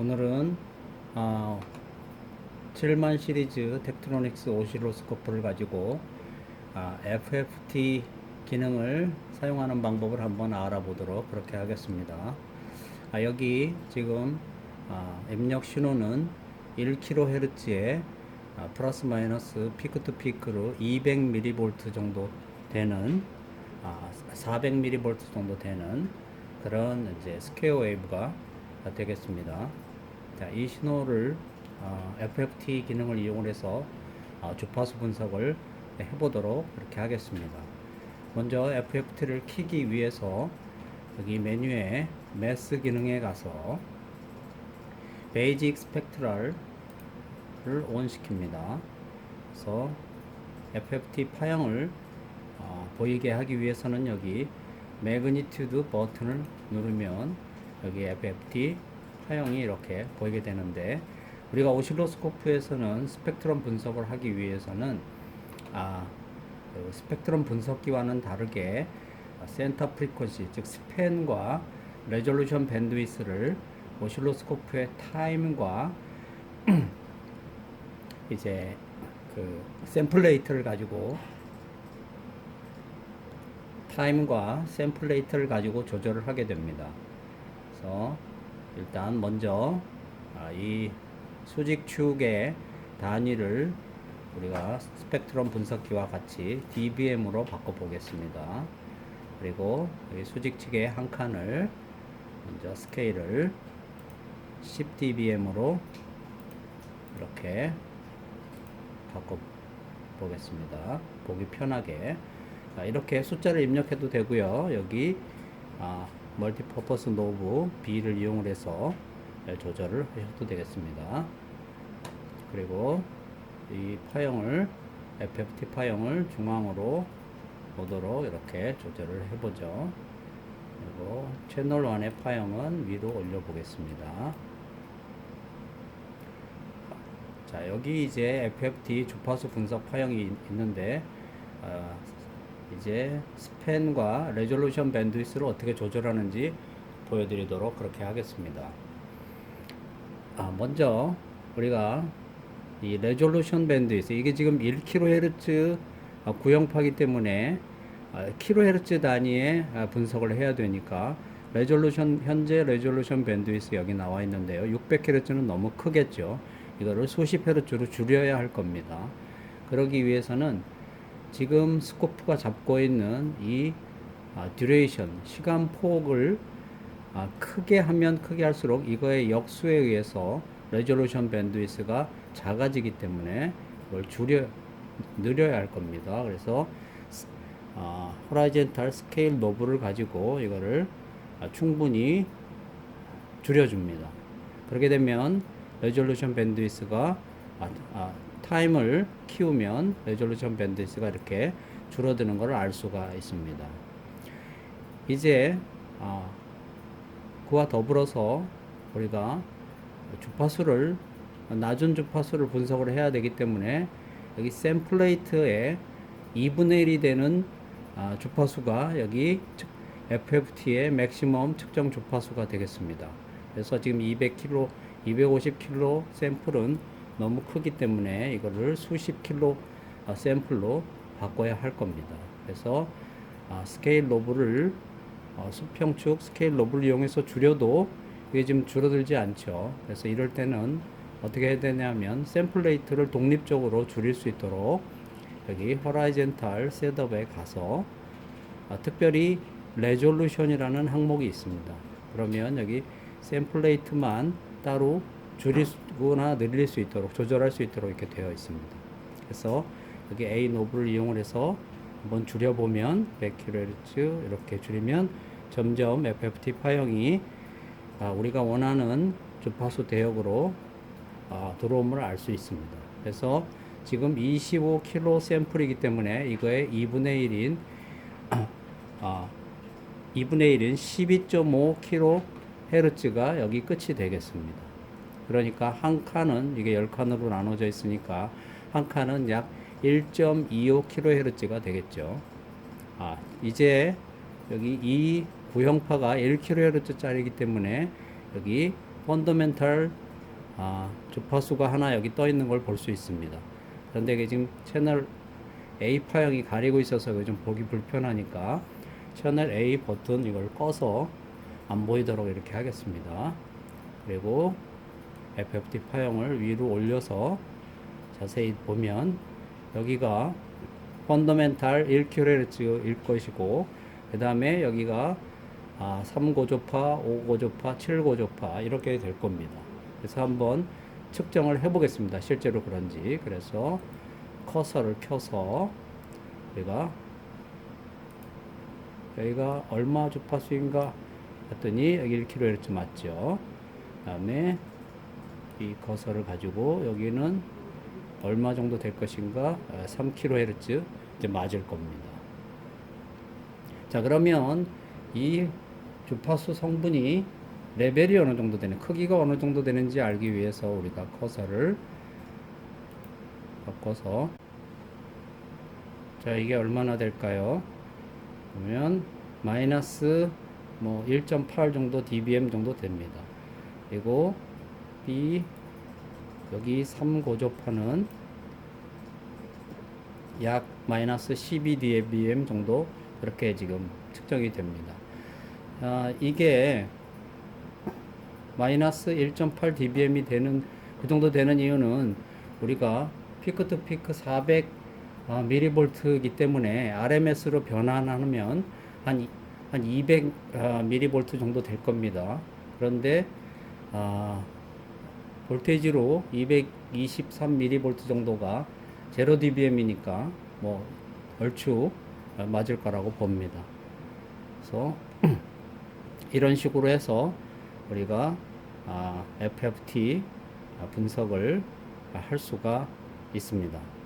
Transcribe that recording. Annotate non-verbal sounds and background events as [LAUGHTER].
오늘은 아, 7만 시리즈 텍트로닉스 오실로스코프를 가지고 아, FFT 기능을 사용하는 방법을 한번 알아보도록 그렇게 하겠습니다. 아, 여기 지금 아, 입력 신호는 1kHz에 아, 플러스 마이너스 피크 투 피크로 200mV 정도 되는 아, 400mV 정도 되는 그런 이제 스퀘어 웨이브가 되겠습니다. 자, 이 신호를 어, FFT 기능을 이용해서 어, 주파수 분석을 해보도록 그렇게 하겠습니다. 먼저 FFT를 키기 위해서 여기 메뉴에 매스 기능에 가서 베이직 스펙트럴을 온 시킵니다. 그래서 FFT 파형을 어, 보이게 하기 위해서는 여기 매그니튜드 버튼을 누르면 여기 FFT 파형이 이렇게 보이게 되는데 우리가 오실로스코프에서는 스펙트럼 분석을 하기 위해서는 아, 그 스펙트럼 분석기와는 다르게 센터 프리퀀시 즉 스팬과 레졸루션 밴드위스를 오실로스코프의 타임과 [CLEARS THROAT] 이제 그 샘플 레이트를 가지고 타임과 샘플 레이트를 가지고 조절을 하게 됩니다. 그래서 일단 먼저 아, 이 수직 축의 단위를 우리가 스펙트럼 분석기와 같이 dBm으로 바꿔 보겠습니다. 그리고 이 수직축의 한 칸을 먼저 스케일을 10dBm으로 이렇게 바꿔 보겠습니다. 보기 편하게. 자, 이렇게 숫자를 입력해도 되고요. 여기 아, 멀티퍼퍼스 노브 B를 이용을 해서 조절을 하셔도 되겠습니다. 그리고 이 파형을 FFT 파형을 중앙으로 오도록 이렇게 조절을 해보죠. 그리고 채널 1의 파형은 위로 올려 보겠습니다. 자 여기 이제 FFT 주파수 분석 파형이 있는데 어, 이제 스팬과 레졸루션 밴드위스를 어떻게 조절하는지 보여드리도록 그렇게 하겠습니다. 아, 먼저 우리가 이 레졸루션 밴드위스 이게 지금 1kHz 구형파기 때문에 kHz 단위의 아, 분석을 해야 되니까 레졸루션 현재 레졸루션 밴드위스 여기 나와 있는데요. 600Hz는 너무 크겠죠. 이거를 수십 헤르츠로 줄여야 할 겁니다. 그러기 위해서는 지금 스코프가 잡고 있는 이 아, 듀레이션 시간 폭을 아, 크게 하면 크게 할수록 이거의 역수에 의해서 레졸루션 밴드위스가 작아지기 때문에 이걸 줄여 늘려야 할 겁니다. 그래서 아, 호라이젠탈 스케일 노브를 가지고 이거를 아, 충분히 줄여줍니다. 그렇게 되면 레졸루션 밴드위스가 아, 아, 타임을 키우면 레졸루션 밴드위스가 이렇게 줄어드는 것을 알 수가 있습니다. 이제 아, 그와 더불어서 우리가 주파수를 낮은 주파수를 분석을 해야 되기 때문에 여기 샘플레이트에 2분의 1이 되는 아, 주파수가 여기 FFT의 맥시멈 측정 주파수가 되겠습니다. 그래서 지금 200kg, 250kg 샘플은 너무 크기 때문에 이거를 수십 킬로 아, 샘플로 바꿔야 할 겁니다. 그래서 아, 스케일 로브를 어, 수평축 스케일 로브를 이용해서 줄여도 이게 지금 줄어들지 않죠. 그래서 이럴 때는 어떻게 해야 되냐면 샘플 레이트를 독립적으로 줄일 수 있도록 여기 호라이젠탈 셋업에 가서 아, 특별히 레졸루션이라는 항목이 있습니다. 그러면 여기 샘플 레이트만 따로 줄이거나 늘릴 수 있도록 조절할 수 있도록 이렇게 되어 있습니다. 그래서 여기 A 노브를 이용을 해서 한번 줄여보면 100kHz 이렇게 줄이면 점점 FFT 파형이 아, 우리가 원하는 주파수 대역으로 아, 들어옴을 알 수 있습니다. 그래서 지금 25kg 샘플이기 때문에 이거의 2분의 1인 [CLEARS THROAT] 아, 2분의 1인 12.5kHz가 여기 끝이 되겠습니다. 그러니까 한 칸은 이게 10칸으로 나눠져 있으니까 한 칸은 약 1.25kHz가 되겠죠. 아, 이제 여기 이 구형파가 1kHz짜리이기 때문에 여기 펀더멘탈 아, 주파수가 하나 여기 떠 있는 걸 볼 수 있습니다. 그런데 이게 지금 채널 A 파형이 가리고 있어서 좀 보기 불편하니까 채널 A 버튼 이걸 꺼서 안 보이도록 이렇게 하겠습니다. 그리고 FFT 파형을 위로 올려서 자세히 보면 여기가 펀더멘탈 1kHz일 것이고 그 다음에 여기가 아, 3고조파, 5고조파, 7고조파 이렇게 될 겁니다. 그래서 한번 측정을 해 보겠습니다. 실제로 그런지. 그래서 커서를 켜서 우리가 여기가 얼마 주파수인가 했더니 여기 1kHz 맞죠. 그 다음에 이 커서를 가지고 여기는 얼마 정도 될 것인가 3kHz 이제 맞을 겁니다. 자 그러면 이 주파수 성분이 레벨이 어느 정도 되는 크기가 어느 정도 되는지 알기 위해서 우리가 커서를 바꿔서 자 이게 얼마나 될까요? 보면 마이너스 뭐 1.8 정도 dBm 정도 됩니다. 그리고 B 여기 3고조파는 약 마이너스 12 dBm 정도 그렇게 지금 측정이 됩니다. 아, 이게 마이너스 1.8 dBm이 되는 그 정도 되는 이유는 우리가 피크 투 피크 400 아, 미리볼트이기 때문에 RMS로 변환하면 한, 한 200 아, 정도 될 겁니다. 그런데 아, 볼테이지로 223 미리볼트 정도가 0 dBm이니까 뭐 얼추 아, 맞을 거라고 봅니다. 그래서 [CLEARS THROAT] 이런 식으로 해서 우리가 아, FFT 분석을 할 수가 있습니다.